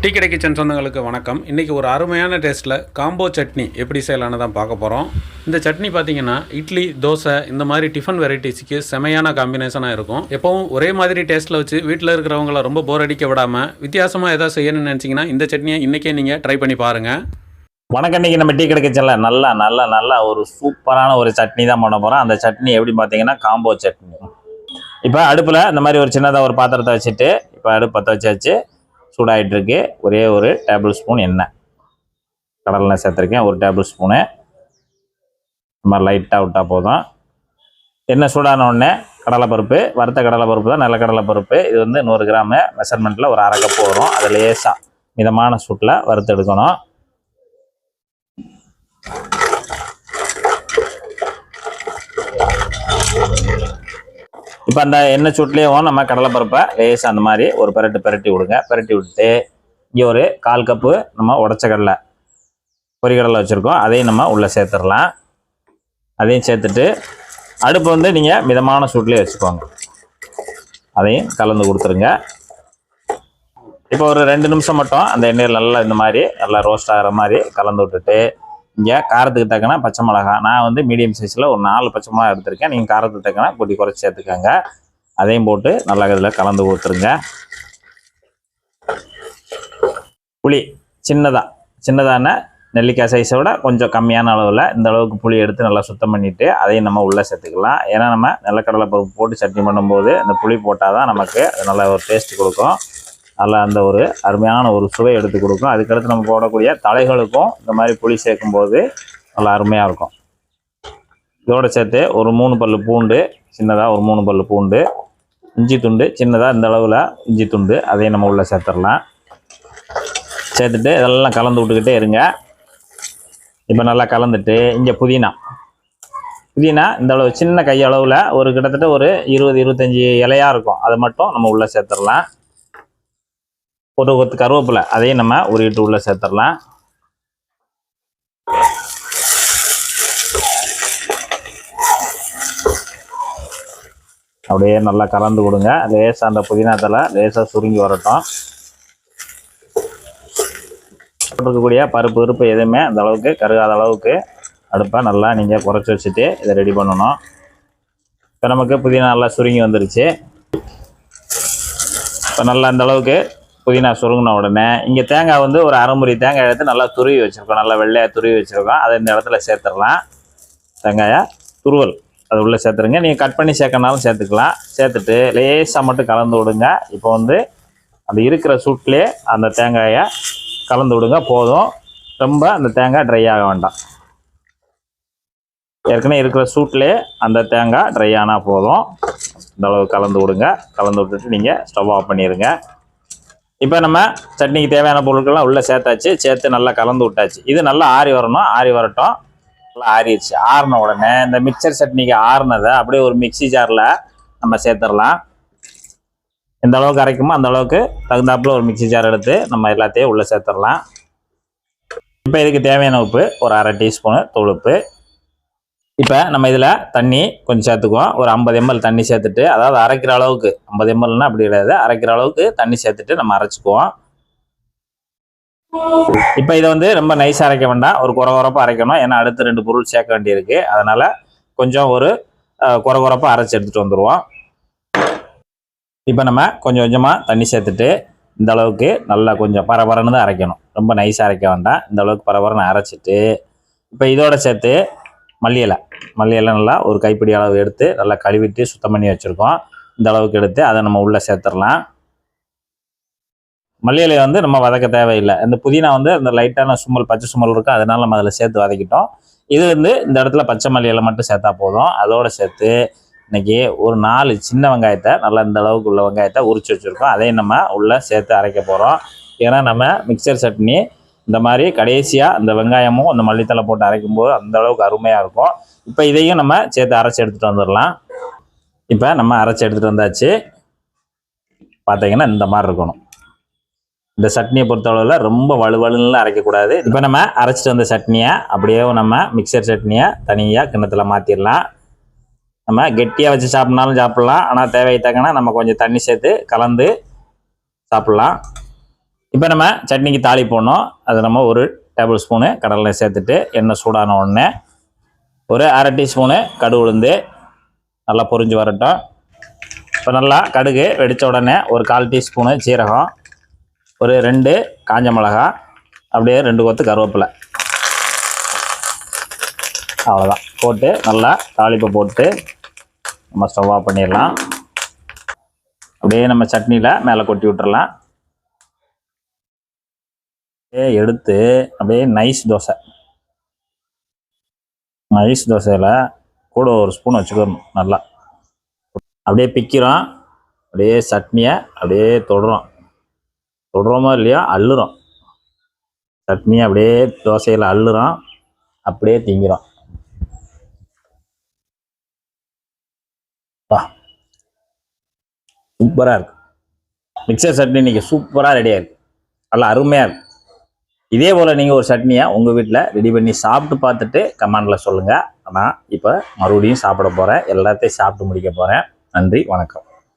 Tea கடை kitchen சொந்தங்களுக்கு வணக்கம். இன்றைக்கி ஒரு அருமையான டேஸ்ட்டில் காம்போ சட்னி எப்படி செய்யலான்னு தான் பார்க்க போகிறோம் இந்த சட்னி பார்த்தீங்கன்னா இட்லி தோசை இந்த மாதிரி டிஃபன் வெரைட்டிஸுக்கு செமையான காம்பினேஷனாக இருக்கும். எப்பவும் ஒரே மாதிரி டேஸ்ட்டில் வச்சு வீட்டில் இருக்கிறவங்கள ரொம்ப போர் அடிக்க விடாமல் வித்தியாசமாக எதாவது செய்யணும்னு நினச்சிங்கன்னா இந்த சட்னியை இன்றைக்கே நீங்கள் ட்ரை பண்ணி பாருங்கள் வணக்கம். இன்னைக்கு நம்ம டீ கிடைக்கச்சல நல்லா நல்லா நல்லா ஒரு சூப்பரான ஒரு சட்னி தான் பண்ண போகிறோம் அந்த சட்னி எப்படி பார்த்தீங்கன்னா காம்போ சட்னி. இப்போ அடுப்பில் இந்த மாதிரி ஒரு சின்னதாக ஒரு பாத்திரத்தை வச்சுட்டு இப்போ அடுப்பு பற்ற வச்சாச்சு. சூடாயிட்டு இருக்கு ஒரே ஒரு டேபிள் ஸ்பூன் எண்ணெய். கடலெண்ணெய் சேர்த்துருக்கேன். ஒரு டேபிள் ஸ்பூனு நம்ம லைட்டாக விட்டால் போதும். எண்ணெய் சூடான உடனே கடலைப்பருப்பு வறுத்த கடலைப்பருப்பு தான் நல்ல கடலைப்பருப்பு இது வந்து நூறு கிராமு. மெஷர்மெண்ட்டில் ஒரு அரை கப்பு வரும். அது லேசாக மிதமான சூட்டில் வறுத்து எடுக்கணும். இப்போ அந்த எண்ணெய் சூட்லேயும் நம்ம கடலைப்பருப்பை லேசாக அந்த மாதிரி ஒரு பெரட்டு பெரட்டி விடுங்க. பெரட்டி விட்டு இங்கே ஒரு கால் கப்பு நம்ம உடச்ச கடலை பொரிக்கடலை வச்சுருக்கோம். அதையும் நம்ம உள்ளே சேர்த்துடலாம். அதையும் சேர்த்துட்டு அடுப்பு வந்து நீங்கள் மிதமான சூட்லேயே வச்சுக்கோங்க. அதையும் கலந்து கொடுத்துருங்க. இப்போ ஒரு ரெண்டு நிமிஷம் மட்டும் அந்த எண்ணெயில் நல்லா இந்த மாதிரி நல்லா ரோஸ்ட் ஆகிற மாதிரி கலந்து விட்டுட்டு இங்கே காரத்துக்கு தக்கன பச்சை மிளகா. நான் வந்து மீடியம் சைஸில் ஒரு நாலு பச்சை மிளகா எடுத்திருக்கேன். நீங்கள் காரத்துக்கு தக்கன கூட்டி குறைச்சி சேர்த்துக்கோங்க அதையும் போட்டு நல்லா இதில் கலந்து ஊற்றுருங்க புளி சின்னதாக சின்னதான நெல்லிக்காய் சைஸை விட கொஞ்சம் கம்மியான அளவில் இந்த அளவுக்கு புளி எடுத்து நல்லா சுத்தம் பண்ணிவிட்டு அதையும் நம்ம உள்ளே சேர்த்துக்கலாம். ஏன்னா நம்ம நிலக்கடலை பருப்பு போட்டு சட்னி பண்ணும்போது அந்த புளி போட்டால் தான் நமக்கு அது நல்ல ஒரு டேஸ்ட் கொடுக்கும். நல்லா அந்த ஒரு அருமையான ஒரு சுவை எடுத்து கொடுக்கும். அதுக்கடுத்து நம்ம போடக்கூடிய தலைகளுக்கும் இந்த மாதிரி புளி சேர்க்கும்போது நல்லா அருமையாக இருக்கும். இதோட சேர்த்து ஒரு மூணு பல்லு பூண்டு சின்னதாக ஒரு மூணு பல்லு பூண்டு இஞ்சி துண்டு சின்னதாக இந்த அளவில் இஞ்சி துண்டு அதையும் நம்ம உள்ளே சேர்த்துடலாம். சேர்த்துட்டு இதெல்லாம் கலந்து விட்டுக்கிட்டே இருங்க. இப்போ நல்லா கலந்துட்டு இங்கே புதினா. புதினா இந்த அளவு சின்ன கையளவில் ஒரு கிட்டத்தட்ட ஒரு இருபது இருபத்தஞ்சி இலையாக இருக்கும். அதை மட்டும் நம்ம உள்ளே சேர்த்துடலாம். ஒரு கொத்து கருவேப்பிலை அதையும் நம்ம உருகிட்டு உள்ளே சேர்த்துடலாம். அப்படியே நல்லா கலந்து கொடுங்க. லேசாக அந்த புதினா தலை லேசாக சுருங்கி வரட்டும். இருக்கக்கூடிய பருப்பு உருப்பு எதுவுமே அந்த அளவுக்கு கருகாத அளவுக்கு அடுப்பை நல்லா நீங்கள் குறைச்சி வச்சுட்டு இதை ரெடி பண்ணணும். இப்போ நமக்கு புதினா நல்லா சுருங்கி வந்துருச்சு. இப்போ நல்லா அந்த அளவுக்கு புதினா சுருங்கின உடனே இங்கே தேங்காய் வந்து ஒரு அரைமுறி தேங்காய் எடுத்து நல்லா துருவி வச்சுருக்கோம். நல்லா வெள்ளையாக துருவி வச்சுருக்கோம். அதை இந்த இடத்துல சேர்த்துடலாம். தேங்காயை துருவல். அது உள்ளே சேர்த்துருங்க. நீங்கள் கட் பண்ணி சேர்க்கனாலும் சேர்த்துக்கலாம். சேர்த்துட்டு லேசாக மட்டும் கலந்து விடுங்க. இப்போ வந்து அந்த இருக்கிற சூட்லேயே அந்த தேங்காயை கலந்து விடுங்க. போதும். ரொம்ப அந்த தேங்காய் ட்ரை ஆக வேண்டாம். ஏற்கனவே இருக்கிற சூட்லேயே அந்த தேங்காய் ட்ரை ஆனால் போதும். இந்த அளவு கலந்து விடுங்க. கலந்து விட்டுட்டு நீங்கள் ஸ்டவ் ஆஃப் பண்ணிடுங்க இப்போ நம்ம சட்னிக்கு தேவையான பொருட்கள்லாம் உள்ளே சேர்த்தாச்சு சேர்த்து நல்லா கலந்து விட்டாச்சு. இது நல்லா ஆறி வரணும் ஆறி வரட்டும். நல்லா ஆறிடுச்சு. ஆறின உடனே இந்த மிக்சர் சட்னிக்கு ஆறுனதை அப்படியே ஒரு மிக்ஸி ஜாரில் நம்ம சேர்த்துடலாம். எந்த அளவுக்கு அரைக்குமோ அந்த அளவுக்கு தகுந்தாப்புல ஒரு மிக்ஸி ஜார் எடுத்து நம்ம எல்லாத்தையும் உள்ளே சேர்த்துடலாம். இப்போ இதுக்கு தேவையான உப்பு ஒரு அரை டீஸ்பூனு தொழுப்பு இப்போ நம்ம இதில் தண்ணி கொஞ்சம் சேர்த்துக்குவோம். ஒரு ஐம்பது எம்எல் தண்ணி சேர்த்துட்டு அதாவது அரைக்கிற அளவுக்கு ஐம்பது எம்எல்னா அப்படி கிடையாது. அரைக்கிற அளவுக்கு தண்ணி சேர்த்துட்டு நம்ம அரைச்சிக்குவோம். இப்போ இதை வந்து ரொம்ப நைஸாக அரைக்க வேண்டாம். ஒரு குறை குறப்பாக அரைக்கணும். ஏன்னா அடுத்து ரெண்டு பொருள் சேர்க்க வேண்டியிருக்கு. அதனால் கொஞ்சம் ஒரு குறை குறப்பாக அரைச்சி எடுத்துகிட்டு வந்துடுவோம் இப்போ நம்ம கொஞ்சம் கொஞ்சமாக தண்ணி சேர்த்துட்டு இந்த அளவுக்கு நல்லா கொஞ்சம் பரபரன்னு தான் அரைக்கணும். ரொம்ப நைஸாக அரைக்க வேண்டாம். இந்த அளவுக்கு பரபரன்னு அரைச்சிட்டு இப்போ இதோட சேர்த்து மல்லி இலை. மல்லி இலை நல்லா ஒரு கைப்பிடி அளவு எடுத்து நல்லா கழுவிட்டு சுத்தம் பண்ணி வச்சுருக்கோம். இந்த அளவுக்கு எடுத்து அதை நம்ம உள்ளே சேர்த்துடலாம். மல்லி இலையை வந்து நம்ம வதக்க தேவையில்லை. இந்த புதினா வந்து அந்த லைட்டான சும்மல் பச்சை சும்மல் இருக்கும். அதனால நம்ம அதில் சேர்த்து வதக்கிட்டோம். இது வந்து இந்த இடத்துல பச்சை மல்லி இலை மட்டும் சேர்த்தா போதும். அதோடு சேர்த்து இன்னைக்கு ஒரு நாலு சின்ன வெங்காயத்தை நல்லா இந்த அளவுக்கு உள்ள வெங்காயத்தை உரிச்சு வச்சுருக்கோம். அதையும் நம்ம உள்ளே சேர்த்து அரைக்க போகிறோம் ஏன்னா நம்ம மிக்சர் சட்னி இந்த மாதிரி கடைசியாக இந்த வெங்காயமும் அந்த மல்லித்தலை போட்டு அரைக்கும்போது அந்த அளவுக்கு அருமையாக இருக்கும். இப்போ இதையும் நம்ம சேர்த்து அரைச்சி எடுத்துகிட்டு வந்துடலாம். இப்போ நம்ம அரைச்சி எடுத்துகிட்டு வந்தாச்சு. பார்த்தீங்கன்னா இந்த மாதிரி இருக்கணும். இந்த சட்னியை பொறுத்தளவில் ரொம்ப வலுவலுன்னு அரைக்கக்கூடாது இப்போ நம்ம அரைச்சிட்டு வந்த சட்னியை அப்படியே நம்ம மிக்சர் சட்னியை தனியாக கிண்ணத்தில் மாற்றிடலாம் நம்ம கெட்டியாக வச்சு சாப்பிட்னாலும் சாப்பிட்லாம். ஆனால் தேவையை தக்கன நம்ம கொஞ்சம் தண்ணி சேர்த்து கலந்து சாப்பிட்லாம். இப்போ நம்ம சட்னிக்கு தாளி போடணும். அது நம்ம ஒரு டேபிள் ஸ்பூனு கடலை சேர்த்துட்டு எண்ணெய் சூடான உடனே ஒரு அரை டீஸ்பூனு கடுகு உளுந்து நல்லா பொரிஞ்சு வரட்டும். இப்போ நல்லா கடுகு வெடித்த உடனே ஒரு கால் டீஸ்பூனு சீரகம் ஒரு ரெண்டு காஞ்ச மிளகா அப்படியே ரெண்டு கொத்து கருவேப்பிலை. அவ்வளோதான் போட்டு நல்லா தாளிப்பை போட்டு நம்ம ஸ்டவ் ஆஃப் பண்ணிடலாம். அப்படியே நம்ம சட்னியில் மேலே கொட்டி விட்டுறலாம். எடுத்து அப்படியே நைஸ் தோசை. நைஸ் தோசையில் கூட ஒரு ஸ்பூன் வச்சுக்கணும் நல்லா. அப்படியே பிக்கிறோம். அப்படியே சட்னியை அப்படியே தொடுறோம். தொடுறோமோ இல்லையோ அள்ளுறோம். சட்னியை அப்படியே தோசையில் அள்ளுறோம். அப்படியே திங்கிறோம். வா. சூப்பராக இருக்கு. மிக்சர் சட்னி இன்னைக்கு சூப்பராக ரெடியாக இருக்குது நல்லா அருமையாக இருக்குது இதே போல் நீங்கள் ஒரு சட்னியை உங்கள் வீட்டில் ரெடி பண்ணி சாப்பிட்டு பார்த்துட்டு கமெண்டில் சொல்லுங்கள் ஆனால் இப்போ மறுபடியும் சாப்பிட போகிறேன் எல்லாத்தையும் சாப்பிட்டு முடிக்க போகிறேன் நன்றி வணக்கம்.